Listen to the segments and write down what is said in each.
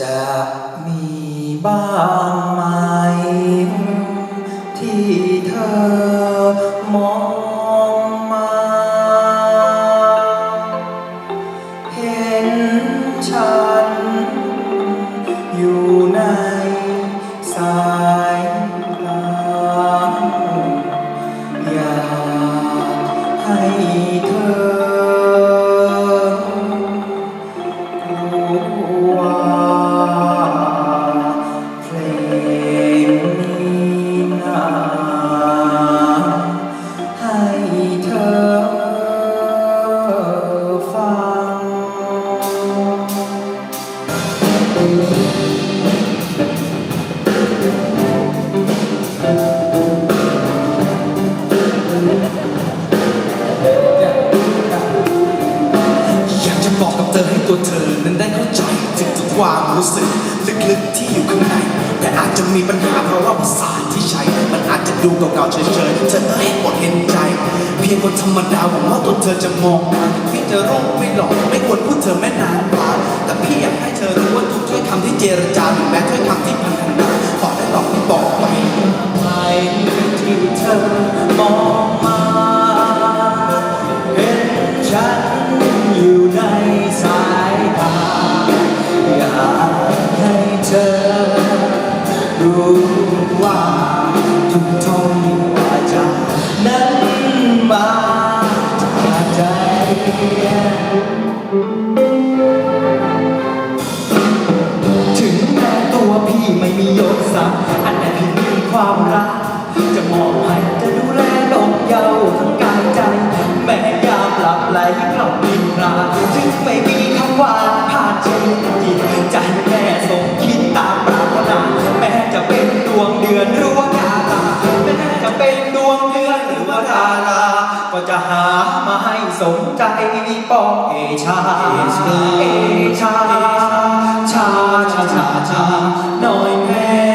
จะมีบ้างไหม ที่เธอมองมา เห็นฉันอยู่ใน ความรู้สึกลึกๆที่อยู่ข้างใน แต่อาจจะมีปัญหาเพราะว่าภาษาที่ใช้ มันอาจจะดูเก่าๆเฉยๆเธอเอ้ยอดเห็นใจ เพียงคนธรรมดาหวังว่าตัวเธอจะมองมาพี่จะรู้ไม่หลอกไม่ควรพูดเธอแม่นานกว่าแต่พี่อยากให้เธอรู้ว่าทุกถ้อยคำที่เจรจาหรือแม้ถ้อยคำที่พันธนาขอได้หลอกที่บอกไว้ไปที่เธอมอง รู้ว่าทุกท่อนว่าจานั้นมาจากใจถึงแม้ตัวพี่ไม่มียศ สมใจปองเอชาเอชาเอชาชาชาชาชาน้อยแม่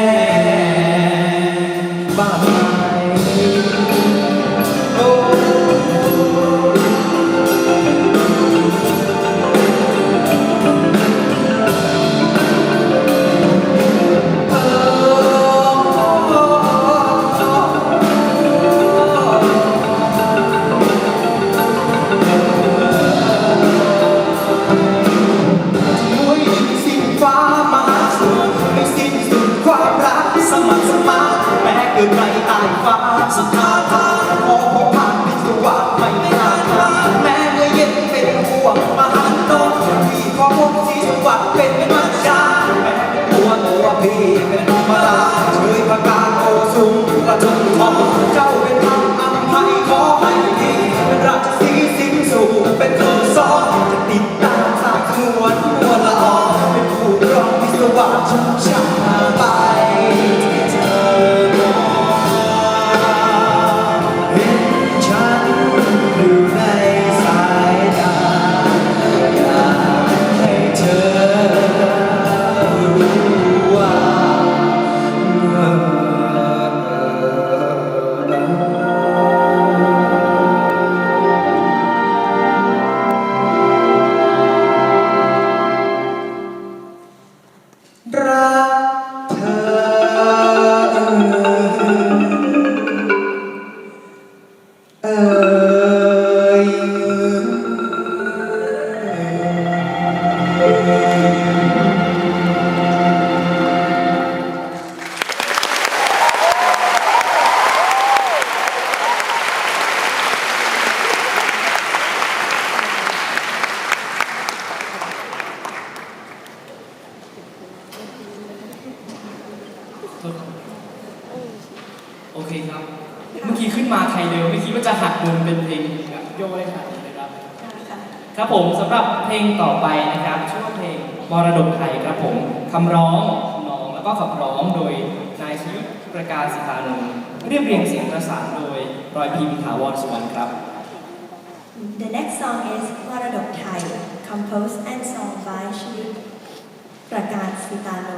ามรักสมัครสมานแม้เกิดในใต้ฟ้าสถาทานโอ้โหผ่านพิศวาสไม่นานมาแม้เมื่อเย็นเป็นห่วงมหันต์โนพี่ขอพบสีสวัสดิ์ โอเคครับ เมื่อกี้ขึ้นมาไทยเร็วไม่คิดว่าจะหักมุมเป็นเพลงแบบโยเลยขนาดนี้นะครับ ครับผมสำหรับเพลงต่อไปนะครับชื่อว่าเพลงมรดกไทยครับผมคำร้องทำนองแล้วก็ขับร้องโดยนายชยุทธประการสิตานนท์เรียบเรียงเสียงประสานโดยรอยพิมพ์ถาวรสุวรรณครับ The next song is Maradok Thai, composed and sung by Shri Prakat Sitano.